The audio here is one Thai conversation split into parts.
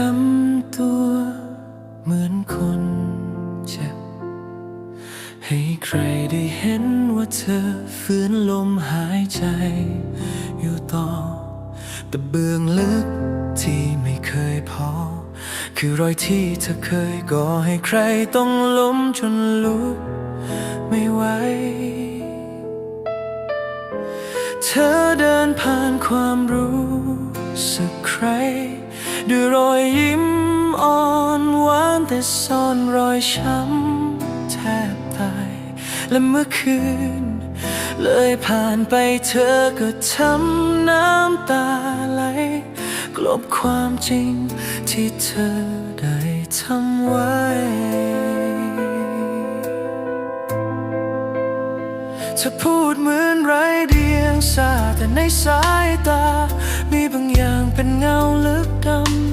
ทำตัวเหมือนคนเจ็บ ให้ใครได้เห็นว่าเธอฝืนลมหายใจ อยู่ต่อ แต่เบื้องลึกที่ไม่เคยพอ คือรอยที่เธอเคยก่อให้ใครต้องล้มจนลุกไม่ไหวเธอเดินผ่านความรู้สึกใคร ด้วยรอยยิ้มอ่อนหวานแต่ซ่อนรอยช้ำแทบตาย และเมื่อคืน เลยผ่านไปเธอก็ทำน้ำตาไหล กลบความจริงที่เธอได้ทำไว้เธอพูดเหมือนไรเดียงสาแต่ในสายตา มีบางอย่างเป็นเงาลึ กด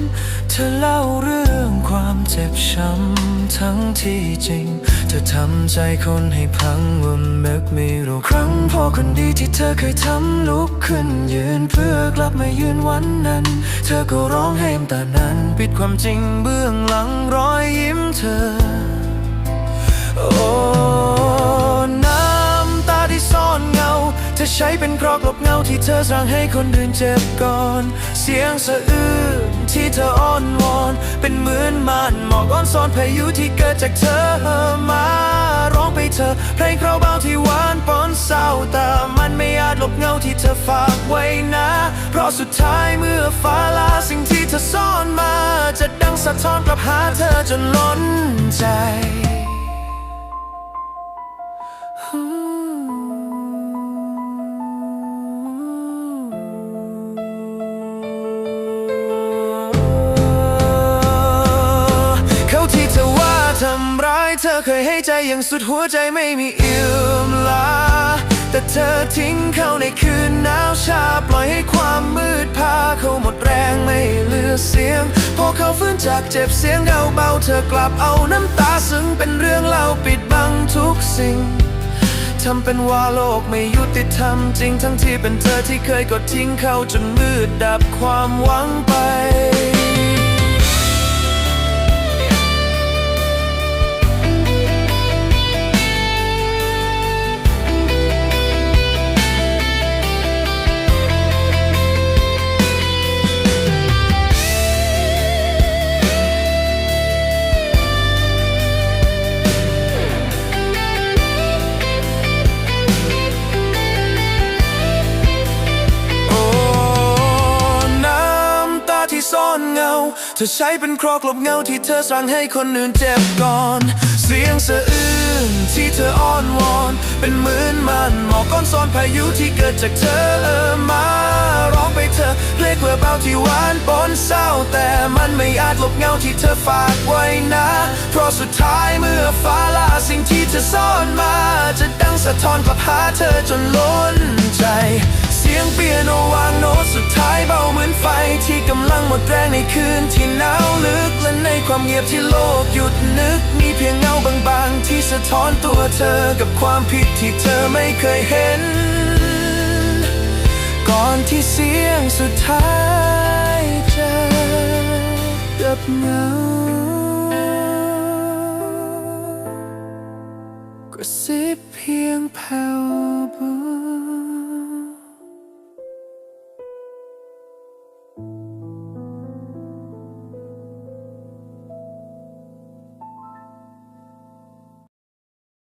ำเธอเล่าเรื่องความเจ็บช้ำทั้งที่จริง เธอทำใจคนให้พังว่ามึกไม่รู้ครั้งพอคนดีที่เธอเคยทำลุกขึ้นยืนเพื่อกลับมายืนวันนั้น เธอก็ร้องให้น้ำตานั้น ปิดความจริงเบื้องหลังรอยยิ้มเธอ โอ้ อใช้เป็นเครอกลบเงาที่เธอสร้างให้คนอื่นเจ็บก่อน เสียงสะอื้นที่เธออ้อนวอน เป็นเหมือนมานหมอกอ้อนซ่อนพายุที่เกิดจากเธอมาร้องไปเธอเพลงคราวเบาที่หวานปนเศร้าแต่มันไม่อาจลบเงาที่เธอฝากไว้นะ เพราะสุดท้ายเมื่อฟ้าลาสิ่งที่เธอซ่อนมา จะดังสะท้อนกลับหาเธอจนล้นำร้ายเธอเคยให้ใจอย่างสุดหัวใจไม่มีเอื่อมลา แต่เธอทิ้งเขาในคืนหนาวชาปล่อยให้ความมืดพาเขาหมดแรงไม่เหลือเสียง พอเขาฟื้นจากเจ็บเสียงเงาเบาเธอกลับเอาน้ำตาซึ่งเป็นเรื่องเล่าปิดบังทุกสิ่งทำเป็นว่าโลกไม่ยุติธรรมจริงทั้งที่เป็นเธอที่เคยกดทิ้งเขาจนมืดดับความหวังไป เธอใช้เป็นครอกลบเงาที่เธอสร้างให้คนอื่นเจ็บก่อน เสียงสะอื้นที่เธออ้อนวอน เป็นเหมือนมันหมอกก้อนซ้อนพายุที่เกิดจากเธอมาร้องไปเธอเพลงเพื่อเบาที่หวานปนเศร้า แต่มันไม่อาจลบเงาที่เธอฝากไว้นะ เพราะสุดท้ายเมื่อฟ้าลาสิ่งที่เธอซ่อนมา จะดังสะท้อนกลับหาเธอจนล้นใจ เสียงปี มดแรงในคืนที่หนาวลึกและในความเงียบที่โลกหยุดนึก มีเพียงเงาบางๆ ที่สะท้อนตัวเธอกับความผิดที่เธอไม่เคยเห็น ก่อนที่เสียงสุดท้ายจะกับเงากระซิบเพียงแผ่ว